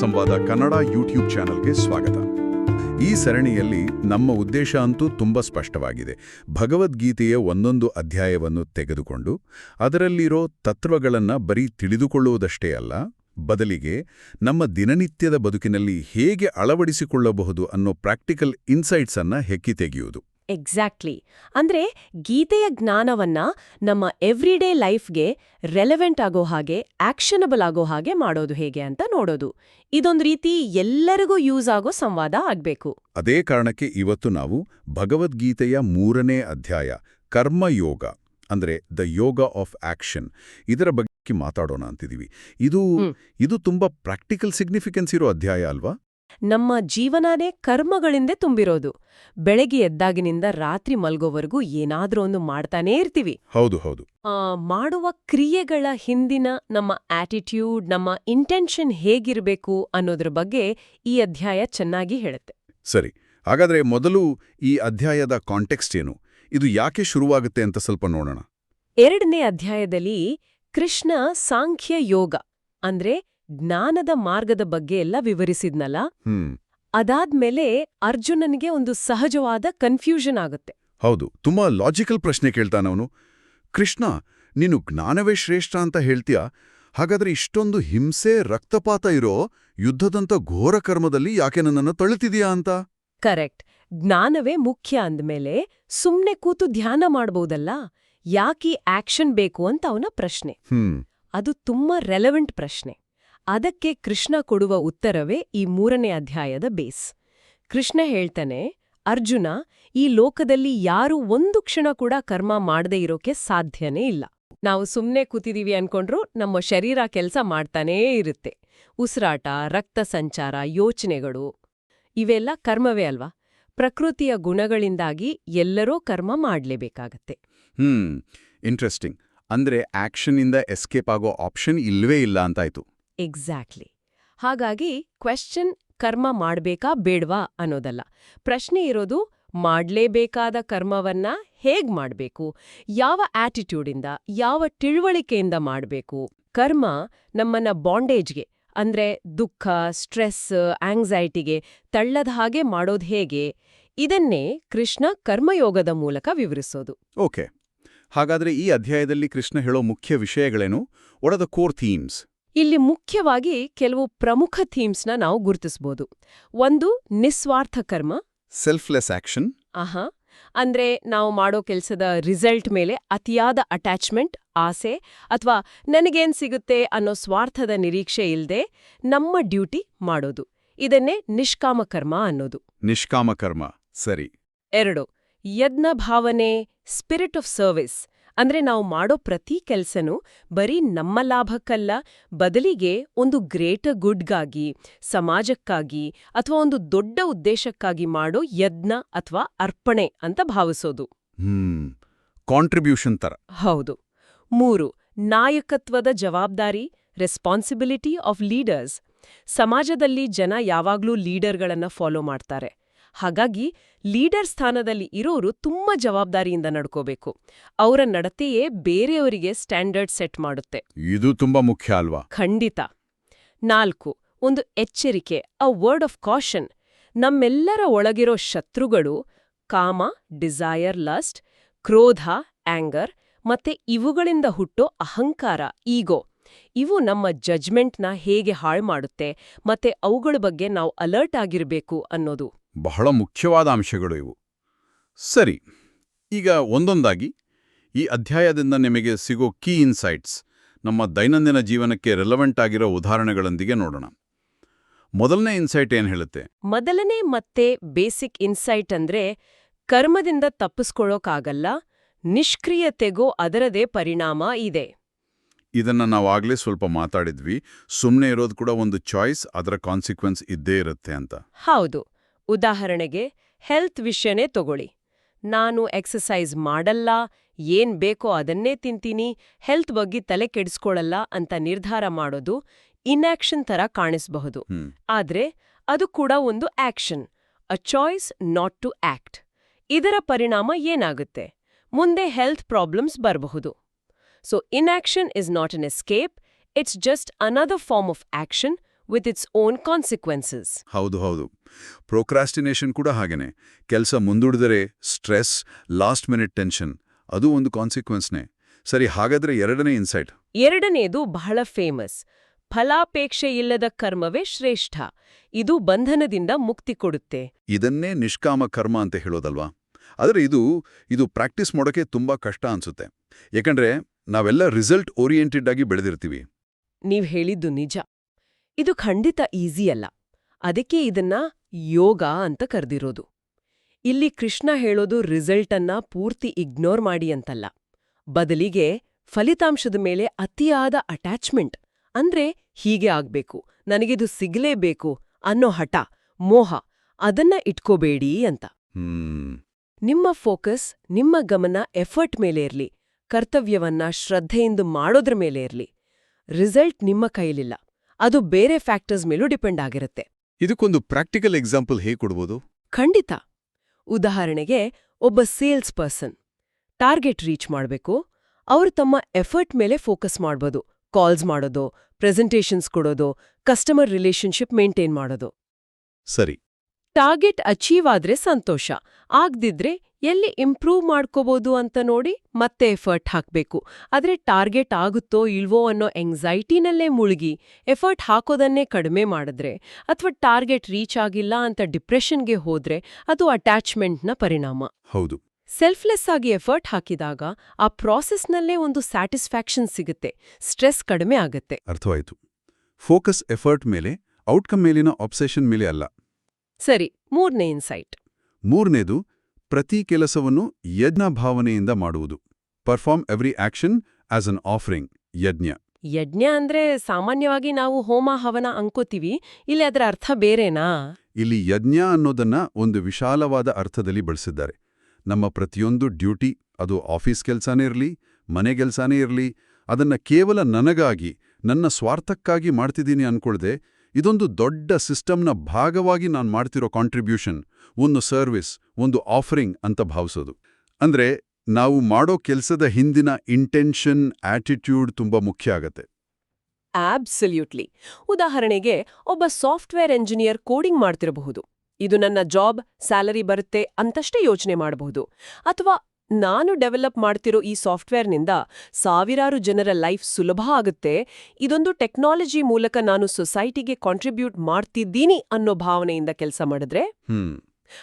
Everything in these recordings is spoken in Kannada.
ಸಂವಾದ ಕನ್ನಡ ಯೂಟ್ಯೂಬ್ ಚಾನೆಲ್ಗೆ ಸ್ವಾಗತ. ಈ ಸರಣಿಯಲ್ಲಿ ನಮ್ಮ ಉದ್ದೇಶ ಅಂತೂ ತುಂಬ ಸ್ಪಷ್ಟವಾಗಿದೆ. ಭಗವದ್ಗೀತೆಯ ಒಂದೊಂದು ಅಧ್ಯಾಯವನ್ನು ತೆಗೆದುಕೊಂಡು ಅದರಲ್ಲಿರೋ ತತ್ವಗಳನ್ನು ಬರೀ ತಿಳಿದುಕೊಳ್ಳುವುದಷ್ಟೇ ಅಲ್ಲ, ಬದಲಿಗೆ ನಮ್ಮ ದಿನನಿತ್ಯದ ಬದುಕಿನಲ್ಲಿ ಹೇಗೆ ಅಳವಡಿಸಿಕೊಳ್ಳಬಹುದು ಅನ್ನೋ ಪ್ರಾಕ್ಟಿಕಲ್ ಇನ್ಸೈಟ್ಸನ್ನು ಹೆಕ್ಕಿ ತೆಗೆಯುವುದು. ಎಕ್ಸಾಕ್ಟ್ಲಿ ಅಂದ್ರೆ ಗೀತೆಯ ಜ್ಞಾನವನ್ನ ನಮ್ಮ ಎವ್ರಿಡೇ ಲೈಫ್ಗೆ ರೆಲೆವೆಂಟ್ ಆಗೋ ಹಾಗೆ ಆಕ್ಷನಬಲ್ ಆಗೋ ಹಾಗೆ ಮಾಡೋದು ಹೇಗೆ ಅಂತ ನೋಡೋದು. ಇದೊಂದು ರೀತಿ ಎಲ್ಲರಿಗೂ ಯೂಸ್ ಆಗೋ ಸಂವಾದ ಆಗ್ಬೇಕು. ಅದೇ ಕಾರಣಕ್ಕೆ ಇವತ್ತು ನಾವು ಭಗವದ್ಗೀತೆಯ ಮೂರನೇ ಅಧ್ಯಾಯ ಕರ್ಮಯೋಗ ಅಂದ್ರೆ ದ ಯೋಗ ಆಫ್ ಆಕ್ಷನ್ ಇದರ ಬಗ್ಗೆ ಮಾತಾಡೋಣ ಅಂತಿದೀವಿ. ಇದು ಇದು ತುಂಬಾ ಪ್ರಾಕ್ಟಿಕಲ್ ಸಿಗ್ನಿಫಿಕೆನ್ಸ್ ಇರೋ ಅಧ್ಯಾಯ ಅಲ್ವಾ? ನಮ್ಮ ಜೀವನನೇ ಕರ್ಮಗಳಿಂದ ತುಂಬಿರೋದು. ಬೆಳಗ್ಗೆ ಎದ್ದಾಗಿನಿಂದ ರಾತ್ರಿ ಮಲ್ಗೋವರೆಗೂ ಏನಾದ್ರೂ ಒಂದು ಮಾಡ್ತಾನೇ ಇರ್ತೀವಿ. ಹೌದು ಹೌದು. ಆ, ಮಾಡುವ ಕ್ರಿಯೆಗಳ ಹಿಂದಿನ ನಮ್ಮ ಆಟಿಟ್ಯೂಡ್ ನಮ್ಮ ಇಂಟೆನ್ಷನ್ ಹೇಗಿರಬೇಕು ಅನ್ನೋದ್ರ ಬಗ್ಗೆ ಈ ಅಧ್ಯಾಯ ಚೆನ್ನಾಗಿ ಹೇಳುತ್ತೆ. ಸರಿ ಹಾಗಾದ್ರೆ ಮೊದಲು ಈ ಅಧ್ಯಾಯದ ಕಾಂಟೆಕ್ಸ್ಟ್ ಏನು? ಇದು ಯಾಕೆ ಶುರುವಾಗುತ್ತೆ ಅಂತ ಸ್ವಲ್ಪ ನೋಡೋಣ. ಎರಡನೇ ಅಧ್ಯಾಯದಲ್ಲಿ ಕೃಷ್ಣ ಸಾಂಖ್ಯ ಯೋಗ ಅಂದ್ರೆ ಜ್ಞಾನದ ಮಾರ್ಗದ ಬಗ್ಗೆ ಎಲ್ಲ ವಿವರಿಸಿದ್ನಲ್ಲ? ಅದಾದ ಅದಾದ್ಮೇಲೆ ಅರ್ಜುನನಿಗೆ ಒಂದು ಸಹಜವಾದ ಕನ್ಫ್ಯೂಷನ್ ಆಗುತ್ತೆ. ಹೌದು ತುಂಬಾ ಲಾಜಿಕಲ್ ಪ್ರಶ್ನೆ ಕೇಳ್ತಾನವನು ಕೃಷ್ಣ ನೀನು ಜ್ಞಾನವೇ ಶ್ರೇಷ್ಠ ಅಂತ ಹೇಳ್ತೀಯ? ಹಾಗಾದ್ರೆ ಇಷ್ಟೊಂದು ಹಿಂಸೆ ರಕ್ತಪಾತ ಇರೋ ಯುದ್ಧದಂತ ಘೋರ ಕರ್ಮದಲ್ಲಿ ಯಾಕೆ ನನ್ನನ್ನು ತಳ್ಳುತ್ತಿದೀಯಾ ಅಂತ? ಕರೆಕ್ಟ್. ಜ್ಞಾನವೇ ಮುಖ್ಯ ಅಂದ್ಮೇಲೆ ಸುಮ್ನೆ ಕೂತು ಧ್ಯಾನ ಮಾಡ್ಬೋದಲ್ಲ? ಯಾಕೆ ಆಕ್ಷನ್ ಬೇಕು ಅಂತ ಅವನ ಪ್ರಶ್ನೆ. ಹ್ಮ್. ಅದು ತುಂಬಾ ರೆಲೆವೆಂಟ್ ಪ್ರಶ್ನೆ. ಅದಕ್ಕೆ ಕೃಷ್ಣ ಕೊಡುವ ಉತ್ತರವೇ ಈ ಮೂರನೇ ಅಧ್ಯಾಯದ ಬೇಸ್. ಕೃಷ್ಣ ಹೇಳ್ತಾನೆ, ಅರ್ಜುನ, ಈ ಲೋಕದಲ್ಲಿ ಯಾರೂ ಒಂದು ಕ್ಷಣ ಕೂಡ ಕರ್ಮ ಮಾಡದೇ ಇರೋಕೆ ಸಾಧ್ಯನೇ ಇಲ್ಲ. ನಾವು ಸುಮ್ಮನೆ ಕೂತಿದೀವಿ ಅನ್ಕೊಂಡ್ರೂ ನಮ್ಮ ಶರೀರ ಕೆಲಸ ಮಾಡ್ತಾನೇ ಇರುತ್ತೆ. ಉಸಿರಾಟ, ರಕ್ತ ಸಂಚಾರ, ಯೋಚನೆಗಳು, ಇವೆಲ್ಲ ಕರ್ಮವೇ ಅಲ್ವಾ? ಪ್ರಕೃತಿಯ ಗುಣಗಳಿಂದಾಗಿ ಎಲ್ಲರೂ ಕರ್ಮ ಮಾಡಲೇಬೇಕಾಗತ್ತೆ. ಹ್ಮ್ ಇಂಟ್ರೆಸ್ಟಿಂಗ್ ಅಂದ್ರೆ ಇಂದ ಎಸ್ಕೇಪ್ ಆಗೋ ಆಪ್ಷನ್ ಇಲ್ವೇ ಇಲ್ಲ ಅಂತಾಯ್ತು. ಎಕ್ಸಾಕ್ಟ್ಲಿ ಹಾಗಾಗಿ ಕ್ವೆಶ್ಚನ್ ಕರ್ಮ ಮಾಡಬೇಕಾ ಬೇಡ್ವಾ ಅನ್ನೋದಲ್ಲ. ಪ್ರಶ್ನೆ ಇರೋದು ಮಾಡಲೇಬೇಕಾದ ಕರ್ಮವನ್ನ ಹೇಗ್ ಮಾಡಬೇಕು? ಯಾವ ಆಟಿಟ್ಯೂಡಿಂದ ಯಾವ ತಿಳುವಳಿಕೆಯಿಂದ ಮಾಡಬೇಕು? ಕರ್ಮ ನಮ್ಮನ್ನ ಬಾಂಡೇಜ್ಗೆ ಅಂದ್ರೆ ದುಃಖ ಸ್ಟ್ರೆಸ್ ಆಂಗ್ಸೈಟಿಗೆ ತಳ್ಳದ ಹಾಗೆ ಮಾಡೋದು ಹೇಗೆ? ಇದನ್ನೇ ಕೃಷ್ಣ ಕರ್ಮಯೋಗದ ಮೂಲಕ ವಿವರಿಸೋದು. ಓಕೆ ಹಾಗಾದ್ರೆ ಈ ಅಧ್ಯಾಯದಲ್ಲಿ ಕೃಷ್ಣ ಹೇಳೋ ಮುಖ್ಯ ವಿಷಯಗಳೇನು? ಒಡದ ಕೋರ್ ಥೀಮ್ಸ್ ಇಲ್ಲಿ ಮುಖ್ಯವಾಗಿ ಕೆಲವು ಪ್ರಮುಖ ಥೀಮ್ಸ್ನ ನಾವು ಗುರುತಿಸಬಹುದು ಒಂದು ನಿಸ್ವಾರ್ಥ ಕರ್ಮ. ಸೆಲ್ಫ್ಲೆಸ್ ಆಕ್ಷನ್ ಆಹಾ. ಅಂದ್ರೆ ನಾವು ಮಾಡೋ ಕೆಲಸದ ರಿಸಲ್ಟ್ ಮೇಲೆ ಅತಿಯಾದ ಅಟ್ಯಾಚ್ಮೆಂಟ್ ಆಸೆ ಅಥವಾ ನನಗೇನ್ ಸಿಗುತ್ತೆ ಅನ್ನೋ ಸ್ವಾರ್ಥದ ನಿರೀಕ್ಷೆ ಇಲ್ಲದೆ ನಮ್ಮ ಡ್ಯೂಟಿ ಮಾಡೋದು. ಇದನ್ನೇ ನಿಷ್ಕಾಮ ಕರ್ಮ ಅನ್ನೋದು. ನಿಷ್ಕಾಮ ಕರ್ಮ. ಸರಿ. ಎರಡು ಯಜ್ಞ ಭಾವನೆ ಸ್ಪಿರಿಟ್ ಆಫ್ ಸರ್ವಿಸ್ ಅಂದ್ರೆ ನಾವು ಮಾಡೋ ಪ್ರತಿ ಕೆಲಸನೂ ಬರೀ ನಮ್ಮ ಲಾಭಕ್ಕಲ್ಲ ಬದಲಿಗೆ ಒಂದು ಗ್ರೇಟ ಗುಡ್ಗಾಗಿ ಸಮಾಜಕ್ಕಾಗಿ ಅಥವಾ ಒಂದು ದೊಡ್ಡ ಉದ್ದೇಶಕ್ಕಾಗಿ ಮಾಡೋ ಯಜ್ಞ ಅಥವಾ ಅರ್ಪಣೆ ಅಂತ ಭಾವಿಸೋದು. ಹ್ಮ್ ಕಾಂಟ್ರಿಬ್ಯೂಷನ್ ತರ. ಹೌದು. ಮೂರು ನಾಯಕತ್ವದ ಜವಾಬ್ದಾರಿ ರೆಸ್ಪಾನ್ಸಿಬಿಲಿಟಿ ಆಫ್ ಲೀಡರ್ಸ್ ಸಮಾಜದಲ್ಲಿ ಜನ ಯಾವಾಗ್ಲೂ ಲೀಡರ್ಗಳನ್ನ ಫಾಲೋ ಮಾಡ್ತಾರೆ. ಹಾಗಾಗಿ ಲೀಡರ್ ಸ್ಥಾನದಲ್ಲಿ ಇರೋರು ತುಂಬಾ ಜವಾಬ್ದಾರಿಯಿಂದ ನಡ್ಕೋಬೇಕು. ಅವರ ನಡತೆಯೇ ಬೇರೆಯವರಿಗೆ ಸ್ಟ್ಯಾಂಡರ್ಡ್ ಸೆಟ್ ಮಾಡುತ್ತೆ. ಇದು ತುಂಬಾ ಮುಖ್ಯ ಅಲ್ವಾ? ಖಂಡಿತ. ನಾಲ್ಕು ಒಂದು ಎಚ್ಚರಿಕೆ ಅ ವರ್ಡ್ ಆಫ್ ಕಾಷನ್ ನಮ್ಮೆಲ್ಲರ ಒಳಗಿರೋ ಶತ್ರುಗಳು ಕಾಮ ಡಿಸೈರ್ ಲಸ್ಟ್ ಕ್ರೋಧ ಆಂಗರ್ ಮತ್ತೆ ಇವುಗಳಿಂದ ಹುಟ್ಟೋ ಅಹಂಕಾರ ಈಗೋ ಇವು ನಮ್ಮ ಜಜ್ಮೆಂಟ್ನ ಹೇಗೆ ಹಾಳು ಮಾಡುತ್ತೆ ಮತ್ತೆ ಅವುಗಳ ಬಗ್ಗೆ ನಾವು ಅಲರ್ಟ್ ಆಗಿರಬೇಕು ಅನ್ನೋದು. ಬಹಳ ಮುಖ್ಯವಾದ ಅಂಶಗಳು ಇವು. ಸರಿ ಈಗ ಒಂದೊಂದಾಗಿ ಈ ಅಧ್ಯಾಯದಿಂದ ನಿಮಗೆ ಸಿಗೋ ಕೀ ಇನ್ಸೈಟ್ಸ್ ನಮ್ಮ ದೈನಂದಿನ ಜೀವನಕ್ಕೆ ರೆಲವೆಂಟ್ ಆಗಿರೋ ಉದಾಹರಣೆಗಳೊಂದಿಗೆ ನೋಡೋಣ. ಮೊದಲನೇ ಇನ್ಸೈಟ್ ಏನು ಹೇಳುತ್ತೆ? ಮೊದಲನೇ ಮತ್ತೆ ಬೇಸಿಕ್ ಇನ್ಸೈಟ್ ಅಂದ್ರೆ ಕರ್ಮದಿಂದ ತಪ್ಪಿಸ್ಕೊಳ್ಳೋಕ್ಕಾಗಲ್ಲ ನಿಷ್ಕ್ರಿಯತೆಗೂ ಅದರದೇ ಪರಿಣಾಮ ಇದೆ. ಇದನ್ನ ನಾವಾಗ್ಲೇ ಸ್ವಲ್ಪ ಮಾತಾಡಿದ್ವಿ. ಸುಮ್ಮನೆ ಇರೋದು ಕೂಡ ಒಂದು ಚಾಯ್ಸ್ ಅದರ ಕಾನ್ಸಿಕ್ವೆನ್ಸ್ ಇದ್ದೇ ಇರುತ್ತೆ ಅಂತ. ಹೌದು. ಉದಾಹರಣೆಗೆ ಹೆಲ್ತ್ ವಿಷಯನೇ ತಗೊಳ್ಳಿ. ನಾನು ಎಕ್ಸಸೈಸ್ ಮಾಡಲ್ಲ ಏನ್ ಬೇಕೋ ಅದನ್ನೇ ತಿಂತೀನಿ ಹೆಲ್ತ್ ಬಗ್ಗೆ ತಲೆ ಕೆಡಿಸ್ಕೊಳ್ಳಲ್ಲ ಅಂತ ನಿರ್ಧಾರ ಮಾಡೋದು ಇನ್ಆಕ್ಷನ್ ತರ ಕಾಣಿಸಬಹುದು. ಆದ್ರೆ ಅದು ಕೂಡ ಒಂದು action a choice not to act ಇದರ ಪರಿಣಾಮ ಏನಾಗುತ್ತೆ? ಮುಂದೆ ಹೆಲ್ತ್ ಪ್ರಾಬ್ಲಮ್ಸ್ ಬರಬಹುದು. So inaction is not an escape it's just another form of action with its own consequences ಹೌದು ಹೌದು. ಪ್ರೊಕ್ರಾಸ್ಟಿನೇಷನ್ ಕೂಡ ಹಾಗೇನೆ. ಕೆಲಸ ಮುಂದೂಡಿದರೆ ಸ್ಟ್ರೆಸ್ ಲಾಸ್ಟ್ ಮಿನಿಟ್ ಟೆನ್ಷನ್ ಅದು ಒಂದು ಕಾನ್ಸಿಕ್ವೆನ್ಸ್ನೇ ಸರಿ ಹಾಗಾದ್ರೆ ಎರಡನೇ ಇನ್ಸೈಟ್ ಎರಡನೇದು ಬಹಳ ಫೇಮಸ್ ಫಲಾಪೇಕ್ಷೆ ಇಲ್ಲದ ಕರ್ಮವೇ ಶ್ರೇಷ್ಠ. ಇದು ಬಂಧನದಿಂದ ಮುಕ್ತಿ ಕೊಡುತ್ತೆ. ಇದನ್ನೇ ನಿಷ್ಕಾಮ ಕರ್ಮ ಅಂತ ಹೇಳೋದಲ್ವಾ? ಆದರೆ ಇದು ಇದು ಪ್ರಾಕ್ಟೀಸ್ ಮಾಡೋಕೆ ತುಂಬಾ ಕಷ್ಟ ಅನ್ಸುತ್ತೆ. ಯಾಕಂದ್ರೆ ನಾವೆಲ್ಲ ರಿಸಲ್ಟ್ ಓರಿಯೆಂಟೆಡ್ ಆಗಿ ಬೆಳೆದಿರ್ತೀವಿ. ನೀವ್ ಹೇಳಿದ್ದು ನಿಜ. ಇದು ಖಂಡಿತ ಈಸಿಯಲ್ಲ ಅದಕ್ಕೆ ಇದನ್ನ ಯೋಗ ಅಂತ ಕರೆದಿರೋದು. ಇಲ್ಲಿ ಕೃಷ್ಣ ಹೇಳೋದು ರಿಸಲ್ಟನ್ನ ಪೂರ್ತಿ ಇಗ್ನೋರ್ ಮಾಡಿ ಅಂತಲ್ಲ. ಬದಲಿಗೆ ಫಲಿತಾಂಶದ ಮೇಲೆ ಅತಿಯಾದ ಅಟ್ಯಾಚ್ಮೆಂಟ್ ಅಂದ್ರೆ ಹೀಗೆ ಆಗ್ಬೇಕು ನನಗಿದು ಸಿಗಲೇಬೇಕು ಅನ್ನೋ ಹಠ ಮೋಹ ಅದನ್ನ ಇಟ್ಕೋಬೇಡಿ ಅಂತ. ನಿಮ್ಮ ಫೋಕಸ್ ನಿಮ್ಮ ಗಮನ ಎಫರ್ಟ್ ಮೇಲೆ ಇರ್ಲಿ ಕರ್ತವ್ಯವನ್ನ ಶ್ರದ್ಧೆಯಿಂದ ಮಾಡೋದ್ರ ಮೇಲೆ ಇರ್ಲಿ. ರಿಸಲ್ಟ್ ನಿಮ್ಮ ಕೈಲಿಲ್ಲ. ಅದು ಬೇರೆ ಫ್ಯಾಕ್ಟರ್ಸ್ ಮೇಲೂ ಡಿಪೆಂಡ್ ಆಗಿರುತ್ತೆ. ಇದಕ್ಕೊಂದು ಪ್ರಾಕ್ಟಿಕಲ್ ಎಕ್ಸಾಂಪಲ್ ಹೇಗೆ ಕೊಡ್ಬೋದು? ಖಂಡಿತ. ಉದಾಹರಣೆಗೆ ಒಬ್ಬ ಸೇಲ್ಸ್ ಪರ್ಸನ್ ಟಾರ್ಗೆಟ್ ರೀಚ್ ಮಾಡಬೇಕು ಅವರು ತಮ್ಮ ಎಫರ್ಟ್ ಮೇಲೆ ಫೋಕಸ್ ಮಾಡ್ಬೋದು ಕಾಲ್ಸ್ ಮಾಡೋದು ಪ್ರೆಸೆಂಟೇಷನ್ಸ್ ಕೊಡೋದು ಕಸ್ಟಮರ್ ರಿಲೇಷನ್ಶಿಪ್ ಮೇಂಟೈನ್ ಮಾಡೋದು. ಸರಿ. ಟಾರ್ಗೆಟ್ ಅಚೀವ್ ಆದ್ರೆ ಸಂತೋಷ. ಆಗ್ದಿದ್ರೆ ಎಲ್ಲಿ ಇಂಪ್ರೂವ್ ಮಾಡ್ಕೋಬೋದು ಅಂತ ನೋಡಿ ಮತ್ತೆ ಎಫರ್ಟ್ ಹಾಕ್ಬೇಕು. ಆದ್ರೆ ಟಾರ್ಗೆಟ್ ಆಗುತ್ತೋ ಇಲ್ವೋ ಅನ್ನೋ ಎಂಗ್ಸೈಟಿನಲ್ಲೇ ಮುಳುಗಿ ಎಫರ್ಟ್ ಹಾಕೋದನ್ನೇ ಕಡಿಮೆ ಮಾಡಿದ್ರೆ ಅಥವಾ ಟಾರ್ಗೆಟ್ ರೀಚ್ ಆಗಿಲ್ಲ ಅಂತ ಡಿಪ್ರೆಷನ್ಗೆ ಹೋದ್ರೆ ಅದು ಅಟ್ಯಾಚ್ಮೆಂಟ್ನ ಪರಿಣಾಮ. ಹೌದು. ಸೆಲ್ಫ್ಲೆಸ್ ಆಗಿ ಎಫರ್ಟ್ ಹಾಕಿದಾಗ ಆ ಪ್ರಾಸೆಸ್ನಲ್ಲೇ ಒಂದು ಸ್ಯಾಟಿಸ್ಫ್ಯಾಕ್ಷನ್ ಸಿಗುತ್ತೆ ಸ್ಟ್ರೆಸ್ ಕಡಿಮೆ ಆಗುತ್ತೆ. ಅರ್ಥವಾಯಿತು. ಫೋಕಸ್ ಎಫರ್ಟ್ ಮೇಲೆ ಔಟ್ಕಮ್ ಮೇಲಿನ ಆಬ್ಸೆಷನ್ ಮೇಲೆ ಅಲ್ಲ. ಸರಿ ಮೂರನೇ ಇನ್ಸೈಟ್. ಮೂರನೇದು ಪ್ರತಿ ಕೆಲಸವನ್ನು ಯಜ್ಞ ಭಾವನೆಯಿಂದ ಮಾಡುವುದು. Perform every action as an offering ಯಜ್ಞ. ಯಜ್ಞ ಅಂದ್ರೆ ಸಾಮಾನ್ಯವಾಗಿ ನಾವು ಹೋಮ ಹವನ ಅಂಕೋತೀವಿ ಇಲ್ಲಿ ಅದರ ಅರ್ಥ ಬೇರೆನಾ? ಇಲ್ಲಿ ಯಜ್ಞ ಅನ್ನೋದನ್ನ ಒಂದು ವಿಶಾಲವಾದ ಅರ್ಥದಲ್ಲಿ ಬಳಸಿದ್ದಾರೆ. ನಮ್ಮ ಪ್ರತಿಯೊಂದು ಡ್ಯೂಟಿ ಅದು ಆಫೀಸ್ ಕೆಲಸನೇ ಇರಲಿ ಮನೆ ಕೆಲಸನೇ ಇರಲಿ ಅದನ್ನ ಕೇವಲ ನನಗಾಗಿ ನನ್ನ ಸ್ವಾರ್ಥಕ್ಕಾಗಿ ಮಾಡ್ತಿದ್ದೀನಿ ಅನ್ಕೊಳ್ದೆ ಇದೊಂದು ದೊಡ್ಡ ಸಿಸ್ಟಮ್ನ ಭಾಗವಾಗಿ ನಾನು ಮಾಡ್ತಿರೋ ಕಾಂಟ್ರಿಬ್ಯೂಷನ್ ಒಂದು ಸರ್ವಿಸ್ ಒಂದು ಆಫರಿಂಗ್ ಅಂತ ಭಾವಿಸೋದು. ಅಂದ್ರೆ ನಾವು ಮಾಡೋ ಕೆಲಸದ ಹಿಂದಿನ ಇಂಟೆನ್ಷನ್ ಆಟಿಟ್ಯೂಡ್ ತುಂಬಾ ಮುಖ್ಯ ಆಗತ್ತೆ. ಆಬ್ಸಲ್ಯೂಟ್ಲಿ ಉದಾಹರಣೆಗೆ, ಒಬ್ಬ ಸಾಫ್ಟ್ವೇರ್ ಎಂಜಿನಿಯರ್ ಕೋಡಿಂಗ್ ಮಾಡ್ತಿರಬಹುದು. ಇದು ನನ್ನ ಜಾಬ್ ಸ್ಯಾಲರಿ ಬರುತ್ತೆ ಅಂತಷ್ಟೇ ಯೋಚನೆ ಮಾಡಬಹುದು. ಅಥವಾ ನಾನು ಡೆವಲಪ್ ಮಾಡ್ತಿರೋ ಈ ಸಾಫ್ಟ್ವೇರ್ನಿಂದ ಸಾವಿರಾರು ಜನರ ಲೈಫ್ ಸುಲಭ ಆಗುತ್ತೆ. ಇದೊಂದು ಟೆಕ್ನಾಲಜಿ ಮೂಲಕ ನಾನು ಸೊಸೈಟಿಗೆ ಕಾಂಟ್ರಿಬ್ಯೂಟ್ ಮಾಡ್ತಿದ್ದೀನಿ ಅನ್ನೋ ಭಾವನೆಯಿಂದ ಕೆಲಸ ಮಾಡಿದ್ರೆ ಹ್ಮ್.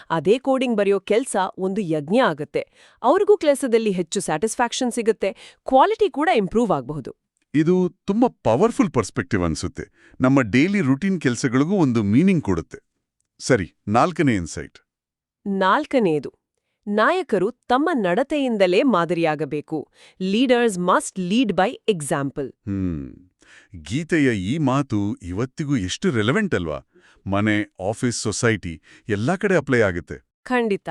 ಅದೇ ಕೋಡಿಂಗ್ ಬರೆಯೋ ಕೆಲಸ ಒಂದು ಯಜ್ಞ ಆಗುತ್ತೆ. ಅವ್ರಿಗೂ ಕೆಲಸದಲ್ಲಿ ಹೆಚ್ಚು ಸ್ಯಾಟಿಸ್ಫ್ಯಾಕ್ಷನ್ ಸಿಗುತ್ತೆ. ಕ್ವಾಲಿಟಿ ಕೂಡ ಇಂಪ್ರೂವ್ ಆಗಬಹುದು. ಇದು ತುಂಬಾ ಪವರ್ಫುಲ್ ಪರ್ಸ್ಪೆಕ್ಟಿವ್ ಅನ್ಸುತ್ತೆ. ನಮ್ಮ ಡೈಲಿ ರುಟೀನ್ ಕೆಲಸಗಳಿಗೂ ಒಂದು ಮೀನಿಂಗ್ ಕೊಡುತ್ತೆ. ಸರಿ ನಾಲ್ಕನೇ ಇನ್ಸೈಟ್. ನಾಲ್ಕನೇದು. ನಾಯಕರು ತಮ್ಮ ನಡತೆಯಿಂದಲೇ ಮಾದರಿಯಾಗಬೇಕು. Leaders must lead by example. Hmm. ಗೀತೆಯ ಈ ಮಾತು ಇವತ್ತಿಗೂ ಎಷ್ಟು ರೆಲೆವೆಂಟ್ ಅಲ್ವಾ? ಮನೆ ಆಫೀಸ್ ಸೊಸೈಟಿ ಎಲ್ಲಾ ಕಡೆ ಅಪ್ಲೈ ಆಗುತ್ತೆ. ಖಂಡಿತ.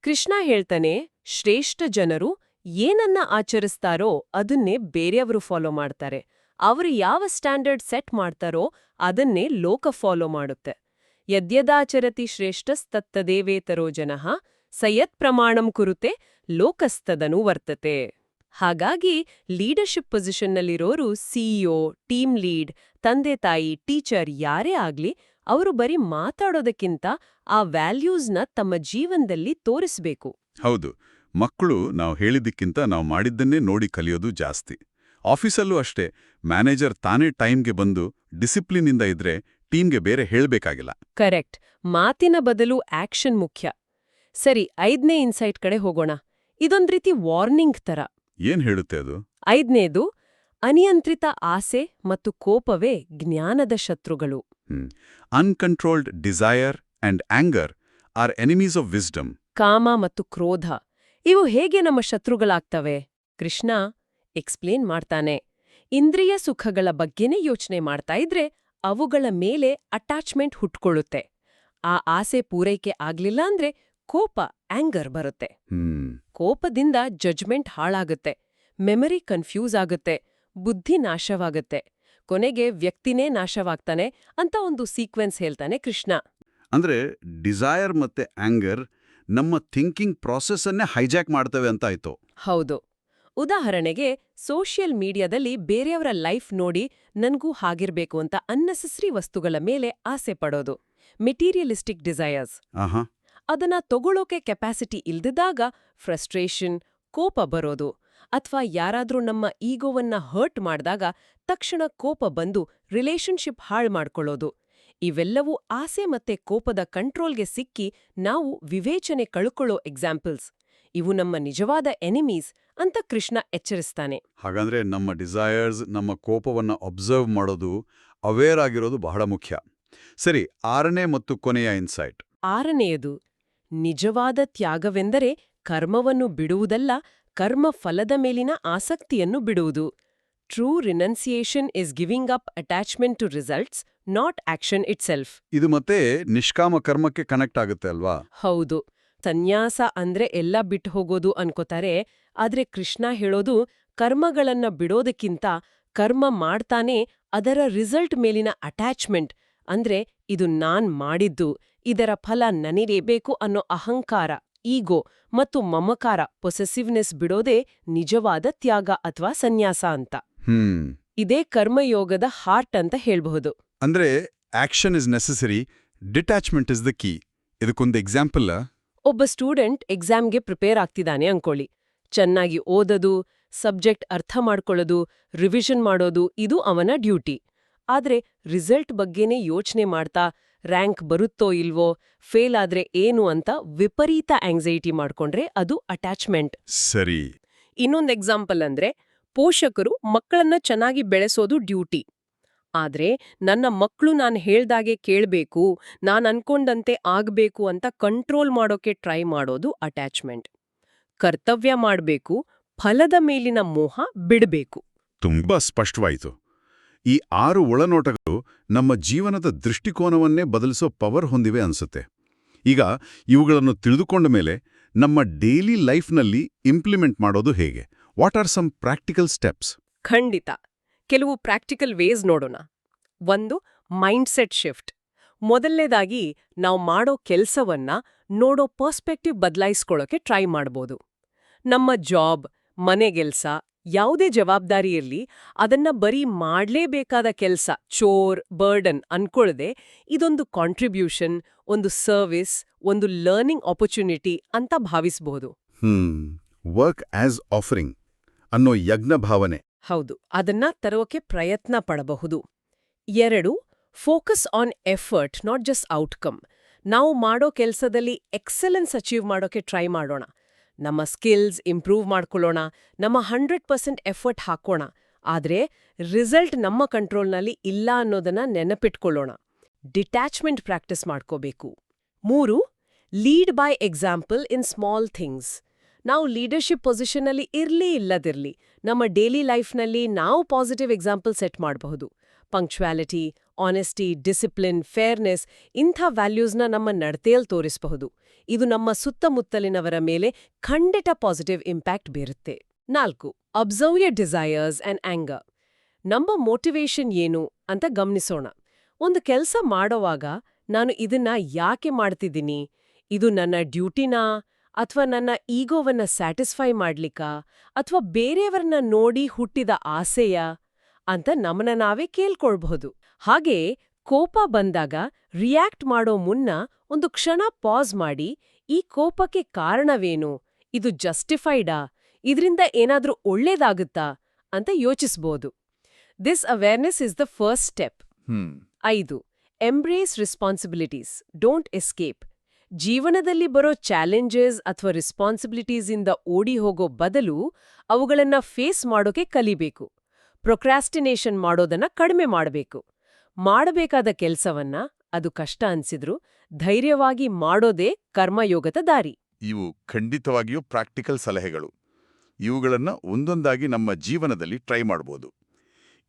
ಕೃಷ್ಣ ಹೇಳ್ತಾನೆ ಶ್ರೇಷ್ಠ ಜನರು ಏನನ್ನ ಆಚರಿಸ್ತಾರೋ ಅದನ್ನೇ ಬೇರೆಯವರು ಫಾಲೋ ಮಾಡ್ತಾರೆ. ಅವರು ಯಾವ ಸ್ಟ್ಯಾಂಡರ್ಡ್ ಸೆಟ್ ಮಾಡ್ತಾರೋ ಅದನ್ನೇ ಲೋಕ ಫಾಲೋ ಮಾಡುತ್ತೆ. ಯದ್ಯದಾಚರತಿ ಶ್ರೇಷ್ಠಸ್ತತ್ತದೇವೇತರೋ ಜನಃ ಸಯತ್ ಪ್ರಮಾಣಂ ಕುರುತೆ ಲೋಕಸ್ತದನು ವರ್ತತೆ. ಹಾಗಾಗಿ ಲೀಡರ್ಶಿಪ್ ಪೊಸಿಷನ್ನಲ್ಲಿರೋರು ಸಿಇಒ ಟೀಮ್ ಲೀಡ್ ತಂದೆ ತಾಯಿ ಟೀಚರ್ ಯಾರೇ ಆಗ್ಲಿ ಅವರು ಬರೀ ಮಾತಾಡೋದಕ್ಕಿಂತ ಆ ವ್ಯಾಲ್ಯೂಸ್ನ ತಮ್ಮ ಜೀವನದಲ್ಲಿ ತೋರಿಸ್ಬೇಕು. ಹೌದು ಮಕ್ಕಳು ನಾವು ಹೇಳಿದ್ದಕ್ಕಿಂತ ನಾವು ಮಾಡಿದ್ದನ್ನೇ ನೋಡಿ ಕಲಿಯೋದು ಜಾಸ್ತಿ. ಆಫೀಸಲ್ಲೂ ಅಷ್ಟೇ ಮ್ಯಾನೇಜರ್ ತಾನೇ ಟೈಮ್ಗೆ ಬಂದು ಡಿಸಿಪ್ಲಿನಿಂದ ಇದ್ರೆ ಟೀಮ್ಗೆ ಬೇರೆ ಹೇಳಬೇಕಾಗಿಲ್ಲ. ಕರೆಕ್ಟ್ ಮಾತಿನ ಬದಲು ಆಕ್ಷನ್ ಮುಖ್ಯ. ಸರಿ ಐದನೇ ಇನ್ಸೈಟ್ ಕಡೆ ಹೋಗೋಣ. ಇದೊಂದ್ ರೀತಿ ವಾರ್ನಿಂಗ್ ತರ. ಏನ್ ಹೇಳುತ್ತೆ ಅದು? ಐದನೇದು ಅನಿಯಂತ್ರಿತ ಆಸೆ ಮತ್ತು ಕೋಪವೇ ಜ್ಞಾನದ ಶತ್ರುಗಳು. Uncontrolled desire and anger are enemies of wisdom ಕಾಮ ಮತ್ತು ಕ್ರೋಧ ಇವು ಹೇಗೆ ನಮ್ಮ ಶತ್ರುಗಳಾಗ್ತವೆ? ಕೃಷ್ಣ ಎಕ್ಸ್ಪ್ಲೇನ್ ಮಾಡ್ತಾನೆ. ಇಂದ್ರಿಯ ಸುಖಗಳ ಬಗ್ಗೆನೇ ಯೋಚನೆ ಮಾಡ್ತಾ ಇದ್ರೆ ಅವುಗಳ ಮೇಲೆ ಅಟ್ಯಾಚ್ಮೆಂಟ್ ಹುಟ್ಕೊಳ್ಳುತ್ತೆ. ಆ ಆಸೆ ಪೂರೈಕೆ ಆಗ್ಲಿಲ್ಲ ಅಂದ್ರೆ ಕೋಪ ಆಂಗರ್ ಬರುತ್ತೆ. ಕೋಪದಿಂದ ಜಜ್ಮೆಂಟ್ ಹಾಳಾಗುತ್ತೆ. ಮೆಮರಿ ಕನ್ಫ್ಯೂಸ್ ಆಗುತ್ತೆ. ಬುದ್ಧಿ ನಾಶವಾಗುತ್ತೆ. ಕೊನೆಗೆ ವ್ಯಕ್ತಿನೇ ನಾಶವಾಗ್ತಾನೆ ಅಂತ ಒಂದು ಸೀಕ್ವೆನ್ಸ್ ಹೇಳ್ತಾನೆ ಕೃಷ್ಣ. ಅಂದ್ರೆ ಡಿಸೈರ್ ಮತ್ತೆ ಆಂಗರ್ ನಮ್ಮ ಥಿಂಕಿಂಗ್ ಪ್ರಾಸೆಸ್ ಅನ್ನೇ ಹೈಜಾಕ್ ಮಾಡ್ತವೆ ಅಂತ ಆಯ್ತು. ಹೌದು. ಉದಾಹರಣೆಗೆ ಸೋಷಿಯಲ್ ಮೀಡಿಯಾದಲ್ಲಿ ಬೇರೆಯವರ ಲೈಫ್ ನೋಡಿ ನನ್ಗೂ ಹಾಗಿರ್ಬೇಕು ಅಂತ ಅನ್ನೆಸೆಸರಿ ವಸ್ತುಗಳ ಮೇಲೆ ಆಸೆ ಪಡೋದು. ಮೆಟೀರಿಯಲಿಸ್ಟಿಕ್ ಡಿಸೈರ್ಸ್ ಆಹಾ. ಅದನ್ನ ತಗೊಳ್ಳೋಕೆ ಕೆಪಾಸಿಟಿ ಇಲ್ದಿದ್ದಾಗ ಫ್ರಸ್ಟ್ರೇಷನ್ ಕೋಪ ಬರೋದು ಅಥವಾ ಯಾರಾದ್ರೂ ನಮ್ಮ ಈಗೋವನ್ನ ಹರ್ಟ್ ಮಾಡಿದಾಗ ತಕ್ಷಣ ಕೋಪ ಬಂದು ರಿಲೇಷನ್ಶಿಪ್ ಹಾಳ್ ಮಾಡ್ಕೊಳ್ಳೋದು. ಇವೆಲ್ಲವೂ ಆಸೆ ಮತ್ತೆ ಕೋಪದ ಕಂಟ್ರೋಲ್ಗೆ ಸಿಕ್ಕಿ ನಾವು ವಿವೇಚನೆ ಕಳ್ಕೊಳ್ಳೋ ಎಕ್ಸಾಂಪಲ್ಸ್ ಇವು ನಮ್ಮ ನಿಜವಾದ ಎನಿಮೀಸ್ ಅಂತ ಕೃಷ್ಣ ಎಚ್ಚರಿಸ್ತಾನೆ. ಹಾಗಂದ್ರೆ ನಮ್ಮ ಡಿಸೈರ್ಸ್ ನಮ್ಮ ಕೋಪವನ್ನ ಅಬ್ಸರ್ವ್ ಮಾಡೋದು ಅವೇರ್ ಆಗಿರೋದು ಬಹಳ ಮುಖ್ಯ. ಸರಿ ಆರನೇ ಮತ್ತು ಕೊನೆಯ ಇನ್ಸೈಟ್ ಆರನೆಯದು ನಿಜವಾದ ತ್ಯಾಗವೆಂದರೆ ಕರ್ಮವನ್ನು ಬಿಡುವುದಲ್ಲ ಕರ್ಮ ಫಲದ ಮೇಲಿನ ಆಸಕ್ತಿಯನ್ನು ಬಿಡುವುದು. True renunciation is giving up attachment to results not action itself ಇದು ಮತ್ತೆ ನಿಷ್ಕಾಮ ಕರ್ಮಕ್ಕೆ ಕನೆಕ್ಟ್ ಆಗುತ್ತೆ ಅಲ್ವಾ? ಹೌದು. ಸನ್ಯಾಸ ಅಂದ್ರೆ ಎಲ್ಲ ಬಿಟ್ಟು ಹೋಗೋದು ಅನ್ಕೋತಾರೆ ಆದ್ರೆ ಕೃಷ್ಣ ಹೇಳೋದು ಕರ್ಮಗಳನ್ನ ಬಿಡೋದಕ್ಕಿಂತ ಕರ್ಮ ಮಾಡ್ತಾನೆ ಅದರ ರಿಸಲ್ಟ್ ಮೇಲಿನ ಅಟ್ಯಾಚ್ಮೆಂಟ್ ಅಂದ್ರೆ ಇದು ನಾನ್ ಮಾಡಿದ್ದು ಇದರ ಫಲ ನನಿರೇಬೇಕು ಅನ್ನೋ ಅಹಂಕಾರ ಈಗೋ ಮತ್ತು ಮಮಕಾರ ಪೊಸೆಸಿವ್ನೆಸ್ ಬಿಡೋದೇ ನಿಜವಾದ ತ್ಯಾಗ ಅಥವಾ ಸನ್ಯಾಸ ಅಂತ. ಇದೇ ಕರ್ಮಯೋಗದ ಹಾರ್ಟ್ ಅಂತ ಹೇಳ್ಬಹುದು. ಅಂದ್ರೆ action is necessary detachment is the key ಇದಕ್ಕೊಂದು ಎಕ್ಸಾಂಪಲ್ ಒಬ್ಬ ಸ್ಟೂಡೆಂಟ್ ಎಕ್ಸಾಮ್ಗೆ ಪ್ರಿಪೇರ್ ಆಗ್ತಿದ್ದಾನೆ ಅನ್ಕೊಳ್ಳಿ ಚೆನ್ನಾಗಿ ಓದೋದು ಸಬ್ಜೆಕ್ಟ್ ಅರ್ಥ ಮಾಡ್ಕೊಳ್ಳೋದು ರಿವಿಷನ್ ಮಾಡೋದು ಇದು ಅವನ ಡ್ಯೂಟಿ ಆದ್ರೆ ರಿಸಲ್ಟ್ ಬಗ್ಗೆನೇ ಯೋಚನೆ ಮಾಡ್ತಾ ರ್ಯಾಂಕ್ ಬರುತ್ತೋ ಇಲ್ವೋ ಫೇಲ್ ಆದ್ರೆ ಏನು ಅಂತ ವಿಪರೀತ ಆಂಗ್ಸೈಟಿ ಮಾಡ್ಕೊಂಡ್ರೆ ಅದು ಅಟ್ಯಾಚ್ಮೆಂಟ್ ಸರಿ. ಇನ್ನೊಂದು ಎಕ್ಸಾಂಪಲ್ ಅಂದ್ರೆ ಪೋಷಕರು ಮಕ್ಕಳನ್ನ ಚೆನ್ನಾಗಿ ಬೆಳೆಸೋದು ಡ್ಯೂಟಿ ಆದ್ರೆ ನನ್ನ ಮಕ್ಕಳು ನಾನು ಹೇಳ್ದಾಗೆ ಕೇಳಬೇಕು ನಾನು ಅನ್ಕೊಂಡಂತೆ ಆಗಬೇಕು ಅಂತ ಕಂಟ್ರೋಲ್ ಮಾಡೋಕೆ ಟ್ರೈ ಮಾಡೋದು ಅಟ್ಯಾಚ್ಮೆಂಟ್ ಕರ್ತವ್ಯ ಮಾಡಬೇಕು ಫಲದ ಮೇಲಿನ ಮೋಹ ಬಿಡಬೇಕು. ತುಂಬಾ ಸ್ಪಷ್ಟವಾಯಿತು. ಈ ಆರು ಒಳನೋಟಗಳು ನಮ್ಮ ಜೀವನದ ದೃಷ್ಟಿಕೋನವನ್ನೇ ಬದಲಿಸೋ ಪವರ್ ಹೊಂದಿವೆ ಅನ್ಸುತ್ತೆ. ಈಗ ಇವುಗಳನ್ನು ತಿಳಿದುಕೊಂಡ ಮೇಲೆ ನಮ್ಮ ಡೈಲಿ ಲೈಫ್ನಲ್ಲಿ ಇಂಪ್ಲಿಮೆಂಟ್ ಮಾಡೋದು ಹೇಗೆ? What are some practical steps? ಖಂಡಿತ. ಕೆಲವು ಪ್ರಾಕ್ಟಿಕಲ್ ವೇಸ್ ನೋಡೋಣ. ಒಂದು, ಮೈಂಡ್ಸೆಟ್ ಶಿಫ್ಟ್. ಮೊದಲನೇದಾಗಿ ನಾವು ಮಾಡೋ ಕೆಲಸವನ್ನ ನೋಡೋ ಪರ್ಸ್ಪೆಕ್ಟಿವ್ ಬದಲಾಯಿಸ್ಕೊಳ್ಳೋಕೆ ಟ್ರೈ ಮಾಡ್ಬೋದು. ನಮ್ಮ ಜಾಬ್ ಮನೆಗೆಲ್ಸ ಯಾವುದೇ ಜವಾಬ್ದಾರಿ ಇರ್ಲಿ ಅದನ್ನ ಬರೀ ಮಾಡಲೇಬೇಕಾದ ಕೆಲಸ ಚೋರ್ ಬರ್ಡನ್ ಅನ್ಕೊಳ್ಳದೆ ಇದೊಂದು ಕಾಂಟ್ರಿಬ್ಯೂಷನ್ ಒಂದು ಸರ್ವಿಸ್ ಒಂದು ಲರ್ನಿಂಗ್ ಆಪರ್ಚುನಿಟಿ ಅಂತ ಭಾವಿಸಬಹುದು ಹ್ಮ್ ವರ್ಕ್ ಆಸ್ ಆಫರಿಂಗ್ ಅನ್ನೋ ಯಜ್ಞ ಭಾವನೆ. ಹೌದು ಅದನ್ನ ತರೋಕೆ ಪ್ರಯತ್ನ ಪಡಬಹುದು. ಎರಡು focus on effort not just outcome ನಾವು ಮಾಡೋ ಕೆಲಸದಲ್ಲಿ ಎಕ್ಸಲೆನ್ಸ್ ಅಚೀವ್ ಮಾಡೋಕೆ ಟ್ರೈ ಮಾಡೋಣ. ನಮ್ಮ ಸ್ಕಿಲ್ಸ್ ಇಂಪ್ರೂವ್ ಮಾಡ್ಕೊಳ್ಳೋಣ, ನಮ್ಮ ಹಂಡ್ರೆಡ್ ಪರ್ಸೆಂಟ್ ಎಫರ್ಟ್ ಹಾಕೋಣ ಆದ್ರೆ ರಿಸಲ್ಟ್ ನಮ್ಮ ಕಂಟ್ರೋಲ್ನಲ್ಲಿ ಇಲ್ಲ ಅನ್ನೋದನ್ನ ನೆನಪಿಟ್ಕೊಳ್ಳೋಣ. ಡಿಟ್ಯಾಚ್ಮೆಂಟ್ ಪ್ರಾಕ್ಟೀಸ್ ಮಾಡ್ಕೋಬೇಕು. ಮೂರು, lead by example in small things. ನಾವು ಲೀಡರ್ಶಿಪ್ ಪೊಸಿಷನ್ನಲ್ಲಿ ಇರ್ಲಿ ಇಲ್ಲದಿರ್ಲಿ, ನಮ್ಮ ಡೈಲಿ ಲೈಫ್ನಲ್ಲಿ ನಾವು ಪಾಸಿಟಿವ್ ಎಕ್ಸಾಂಪಲ್ ಸೆಟ್ ಮಾಡಬಹುದು. ಪಂಕ್ಚುಯಾಲಿಟಿ ಆನೆಸ್ಟಿ ಡಿಸಿಪ್ಲಿನ್ ಫೇರ್ನೆಸ್ ಇಂಥ ವ್ಯಾಲ್ಯೂಸ್ನ ನಮ್ಮ ನಡತೆಯಲ್ಲಿ ತೋರಿಸಬಹುದು. ಇದು ನಮ್ಮ ಸುತ್ತಮುತ್ತಲಿನವರ ಮೇಲೆ ಖಂಡಿತ ಪಾಸಿಟಿವ್ ಇಂಪ್ಯಾಕ್ಟ್ ಬೀರುತ್ತೆ. ನಾಲ್ಕು observe your desires and anger ನಮ್ಮ ಮೋಟಿವೇಶನ್ ಏನು ಅಂತ ಗಮನಿಸೋಣ. ಒಂದು ಕೆಲಸ ಮಾಡೋವಾಗ ನಾನು ಇದನ್ನ ಯಾಕೆ ಮಾಡ್ತಿದ್ದೀನಿ? ಇದು ನನ್ನ ಡ್ಯೂಟಿನಾ ಅಥವಾ ನನ್ನ ಈಗೋವನ್ನ ಸ್ಯಾಟಿಸ್ಫೈ ಮಾಡ್ಲಿಕ್ಕಾ ಅಥವಾ ಬೇರೆಯವರನ್ನ ನೋಡಿ ಹುಟ್ಟಿದ ಆಸೆಯ? ಅಂತ ನಮ್ಮನ್ನ ನಾವೇ ಕೇಳ್ಕೊಳ್ಬಹುದು. ಹಾಗೆ ಕೋಪ ಬಂದಾಗ ರಿಯಾಕ್ಟ್ ಮಾಡೋ ಮುನ್ನ ಒಂದು ಕ್ಷಣ ಪಾಸ್ ಮಾಡಿ ಈ ಕೋಪಕ್ಕೆ ಕಾರಣವೇನು? ಇದು ಜಸ್ಟಿಫೈಡಾ? ಇದರಿಂದ ಏನಾದ್ರೂ ಒಳ್ಳೇದಾಗುತ್ತಾ? ಅಂತ ಯೋಚಿಸ್ಬೋದು. This awareness is the first step ಐದು ಎಂಬ್ರೇಸ್ ರೆಸ್ಪಾನ್ಸಿಬಿಲಿಟೀಸ್ ಡೋಂಟ್ ಎಸ್ಕೇಪ್ ಜೀವನದಲ್ಲಿ ಬರೋ ಚಾಲೆಂಜಸ್ ಅಥವಾ ರೆಸ್ಪಾನ್ಸಿಬಿಲಿಟೀಸಿಂದ ಓಡಿ ಹೋಗೋ ಬದಲು ಅವುಗಳನ್ನ ಫೇಸ್ ಮಾಡೋಕೆ ಕಲಿಬೇಕು. ಪ್ರೊಕ್ರಾಸ್ಟಿನೇಷನ್ ಮಾಡೋದನ್ನ ಕಡಿಮೆ ಮಾಡಬೇಕು. ಮಾಡಬೇಕಾದ ಕೆಲ್ಸವನ್ನ ಅದು ಕಷ್ಟ ಅನ್ಸಿದ್ರು ಧೈರ್ಯವಾಗಿ ಮಾಡೋದೇ ಕರ್ಮಯೋಗದ ದಾರಿ. ಇವು ಖಂಡಿತವಾಗಿಯೂ ಪ್ರಾಕ್ಟಿಕಲ್ ಸಲಹೆಗಳು. ಇವುಗಳನ್ನ ಒಂದೊಂದಾಗಿ ನಮ್ಮ ಜೀವನದಲ್ಲಿ ಟ್ರೈ ಮಾಡ್ಬೋದು.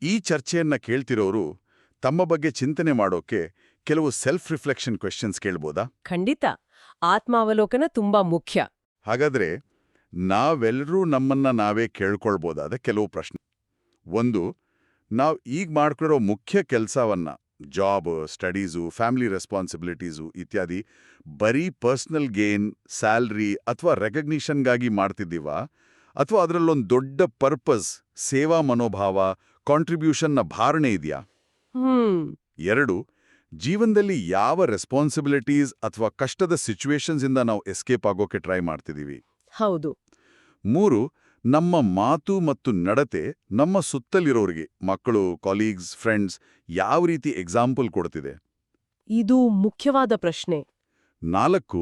ಈ ಚರ್ಚೆಯನ್ನ ಕೇಳ್ತಿರೋರು ತಮ್ಮ ಬಗ್ಗೆ ಚಿಂತನೆ ಮಾಡೋಕೆ ಕೆಲವು ಸೆಲ್ಫ್ ರಿಫ್ಲೆಕ್ಷನ್ ಕ್ವೆಶನ್ಸ್ ಕೇಳ್ಬೋದಾ? ಖಂಡಿತ. ಆತ್ಮಾವಲೋಕನ ತುಂಬಾ ಮುಖ್ಯ. ಹಾಗಾದ್ರೆ ನಾವೆಲ್ಲರೂ ನಮ್ಮನ್ನ ನಾವೇ ಕೇಳ್ಕೊಳ್ಬೋದಾದ ಕೆಲವು ಪ್ರಶ್ನೆ. ಒಂದು ನಾವು ಈಗ ಮಾಡ್ಕೊಳ್ಳೋ ಮುಖ್ಯ ಕೆಲಸವನ್ನ ಜಾಬ್ ಸ್ಟಡೀಸು ಫ್ಯಾಮಿಲಿ ರೆಸ್ಪಾನ್ಸಿಬಿಲಿಟೀಸು ಇತ್ಯಾದಿ ಬರೀ ಪರ್ಸ್ನಲ್ ಗೇನ್ ಸ್ಯಾಲ್ರಿ ಅಥವಾ ರೆಕಗ್ನಿಷನ್ಗಾಗಿ ಮಾಡ್ತಿದ್ದೀವ? ಅಥವಾ ಅದರಲ್ಲೊಂದು ದೊಡ್ಡ ಪರ್ಪಸ್ ಸೇವಾ ಮನೋಭಾವ ಕಾಂಟ್ರಿಬ್ಯೂಷನ್ನ ಭಾರಣೆ ಇದೆಯಾ? ಎರಡು ಜೀವನದಲ್ಲಿ ಯಾವ ರೆಸ್ಪಾನ್ಸಿಬಿಲಿಟೀಸ್ ಅಥವಾ ಕಷ್ಟದ ಸಿಚುವೇಶನ್ಸ್ ಇಂದ ನಾವು ಎಸ್ಕೇಪ್ ಆಗೋಕೆ ಟ್ರೈ ಮಾಡ್ತಿದ್ದೀವಿ? ಹೌದು. ಮೂರು ನಮ್ಮ ಮಾತು ಮತ್ತು ನಡತೆ ನಮ್ಮ ಸುತ್ತಲಿರೋರಿಗೆ ಮಕ್ಕಳು ಕಾಲೀಗ್ಸ್ ಫ್ರೆಂಡ್ಸ್ ಯಾವ ರೀತಿ ಎಕ್ಸಾಂಪಲ್ ಕೊಡ್ತಿದೆ? ಇದು ಮುಖ್ಯವಾದ ಪ್ರಶ್ನೆ. ನಾಲ್ಕು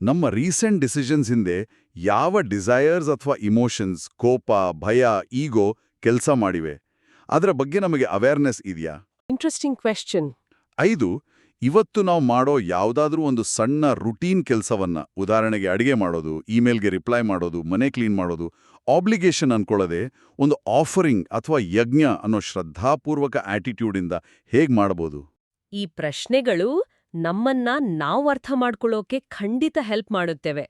ನಮ್ಮ ರೀಸೆಂಟ್ ಡಿಸಿಷನ್ಸ್ ಹಿಂದೆ ಯಾವ ಡಿಸೈರ್ಸ್ ಅಥವಾ ಇಮೋಷನ್ಸ್ ಕೋಪ ಭಯ ಈಗೋ ಕೆಲಸ ಮಾಡಿವೆ? ಅದರ ಬಗ್ಗೆ ನಮಗೆ ಅವೇರ್ನೆಸ್ ಇದೆಯಾ? ಇಂಟ್ರೆಸ್ಟಿಂಗ್ ಕ್ವೆಶ್ಚನ್ ಐದು ಇವತ್ತು ನಾವು ಮಾಡೋ ಯಾವುದಾದ್ರೂ ಒಂದು ಸಣ್ಣ ರುಟೀನ್ ಕೆಲಸವನ್ನ, ಉದಾಹರಣೆಗೆ ಅಡಿಗೆ ಮಾಡೋದು ಇಮೇಲ್ಗೆ ರಿಪ್ಲೈ ಮಾಡೋದು, ಮನೆ ಕ್ಲೀನ್ ಮಾಡೋದು ಆಬ್ಲಿಗೇಷನ್ ಅನ್ಕೊಳ್ಳದೆ ಒಂದು ಆಫರಿಂಗ್ ಅಥವಾ ಯಜ್ಞ ಅನ್ನೋ ಶ್ರದ್ಧಾಪೂರ್ವಕ ಆಟಿಟ್ಯೂಡಿಂದ ಹೇಗೆ ಮಾಡಬಹುದು ಈ ಪ್ರಶ್ನೆಗಳು ನಮ್ಮನ್ನ ನಾವು ಅರ್ಥ ಮಾಡ್ಕೊಳ್ಳೋಕೆ ಖಂಡಿತ ಹೆಲ್ಪ್ ಮಾಡುತ್ತೇವೆ.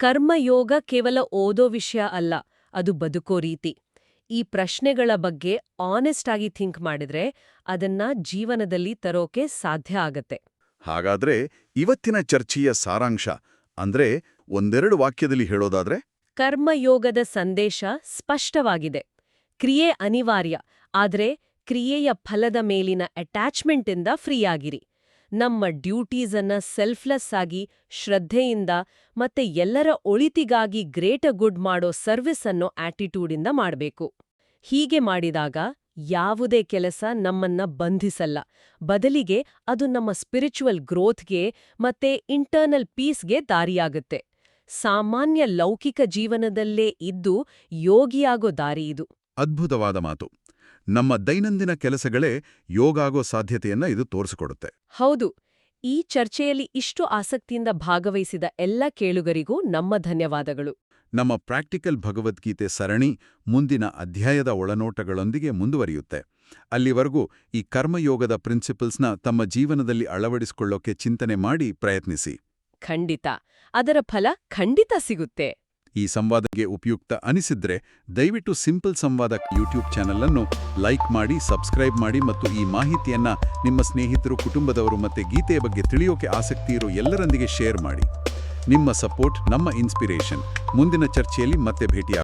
ಕರ್ಮಯೋಗ ಕೇವಲ ಓದೋ ವಿಷಯ ಅಲ್ಲ, ಅದು ಬದುಕೋ ರೀತಿ. ಈ ಪ್ರಶ್ನೆಗಳ ಬಗ್ಗೆ ಆನೆಸ್ಟ್ ಆಗಿ ಥಿಂಕ್ ಮಾಡಿದ್ರೆ ಅದನ್ನ ಜೀವನದಲ್ಲಿ ತರೋಕೆ ಸಾಧ್ಯ ಆಗತ್ತೆ. ಹಾಗಾದ್ರೆ ಇವತ್ತಿನ ಚರ್ಚೆಯ ಸಾರಾಂಶ ಅಂದ್ರೆ ಒಂದೆರಡು ವಾಕ್ಯದಲ್ಲಿ ಹೇಳೋದಾದ್ರೆ? ಕರ್ಮಯೋಗದ ಸಂದೇಶ ಸ್ಪಷ್ಟವಾಗಿದೆ. ಕ್ರಿಯೆ ಅನಿವಾರ್ಯ ಆದ್ರೆ ಕ್ರಿಯೆಯ ಫಲದ ಮೇಲಿನ ಅಟ್ಯಾಚ್ಮೆಂಟಿಂದ ಫ್ರೀಯಾಗಿರಿ ನಮ್ಮ ಡ್ಯೂಟೀಸನ್ನ ಸೆಲ್ಫ್ಲೆಸ್ ಆಗಿ, ಶ್ರದ್ಧೆಯಿಂದ ಮತ್ತೆ ಎಲ್ಲರ ಒಳಿತಿಗಾಗಿ ಗ್ರೇಟ ಗುಡ್ ಮಾಡೋ ಸರ್ವಿಸ್ ಅನ್ನೋ ಆಟಿಟ್ಯೂಡಿಂದ ಮಾಡಬೇಕು. ಹೀಗೆ ಮಾಡಿದಾಗ ಯಾವುದೇ ಕೆಲಸ ನಮ್ಮನ್ನ ಬಂಧಿಸಲ್ಲ. ಬದಲಿಗೆ ಅದು ನಮ್ಮ ಸ್ಪಿರಿಚುವಲ್ ಗ್ರೋತ್ಗೆ ಮತ್ತೆ ಇಂಟರ್ನಲ್ ಪೀಸ್ಗೆ ದಾರಿಯಾಗುತ್ತೆ. ಸಾಮಾನ್ಯ ಲೌಕಿಕ ಜೀವನದಲ್ಲೇ ಇದ್ದು ಯೋಗಿಯಾಗೋ ದಾರಿ ಇದು. ಅದ್ಭುತವಾದ ಮಾತು. ನಮ್ಮ ದೈನಂದಿನ ಕೆಲಸಗಳೇ ಯೋಗ ಆಗೋ ಸಾಧ್ಯತೆಯನ್ನ ಇದು ತೋರಿಸಿಕೊಡುತ್ತೆ. ಹೌದು. ಈ ಚರ್ಚೆಯಲ್ಲಿ ಇಷ್ಟು ಆಸಕ್ತಿಯಿಂದ ಭಾಗವಹಿಸಿದ ಎಲ್ಲ ಕೇಳುಗರಿಗೂ ನಮ್ಮ ಧನ್ಯವಾದಗಳು. ನಮ್ಮ ಪ್ರಾಕ್ಟಿಕಲ್ ಭಗವದ್ಗೀತೆ ಸರಣಿ ಮುಂದಿನ ಅಧ್ಯಾಯದ ಒಳನೋಟಗಳೊಂದಿಗೆ ಮುಂದುವರಿಯುತ್ತೆ. ಅಲ್ಲಿವರೆಗೂ ಈ ಕರ್ಮಯೋಗದ ಪ್ರಿನ್ಸಿಪಲ್ಸ್ನ ತಮ್ಮ ಜೀವನದಲ್ಲಿ ಅಳವಡಿಸಿಕೊಳ್ಳೋಕೆ ಚಿಂತನೆ ಮಾಡಿ ಪ್ರಯತ್ನಿಸಿ. ಖಂಡಿತ. ಅದರ ಫಲ ಖಂಡಿತ ಸಿಗುತ್ತೆ. ಈ ಸಂವಾದಕ್ಕೆ ಉಪಯುಕ್ತ ಅನಿಸಿದ್ರೆ ದಯವಿಟ್ಟು ಸಿಂಪಲ್ ಸಂವಾದ ಯೂಟ್ಯೂಬ್ ಚಾನಲ್ ಅನ್ನು ಲೈಕ್ ಮಾಡಿ, ಸಬ್ಸ್ಕ್ರೈಬ್ ಮಾಡಿ ಮತ್ತು ಈ ಮಾಹಿತಿಯನ್ನ ನಿಮ್ಮ ಸ್ನೇಹಿತರು, ಕುಟುಂಬದವರು ಮತ್ತೆ ಗೀತೆಯ ಬಗ್ಗೆ ತಿಳಿಯೋಕೆ ಆಸಕ್ತಿ ಇರೋ ಎಲ್ಲರೊಂದಿಗೆ ಶೇರ್ ಮಾಡಿ. ನಿಮ್ಮ ಸಪೋರ್ಟ್, ನಮ್ಮ ಇನ್ಸ್ಪಿರೇಷನ್. ಮುಂದಿನ ಚರ್ಚೆಯಲ್ಲಿ ಮತ್ತೆ ಭೇಟಿಯಾಗ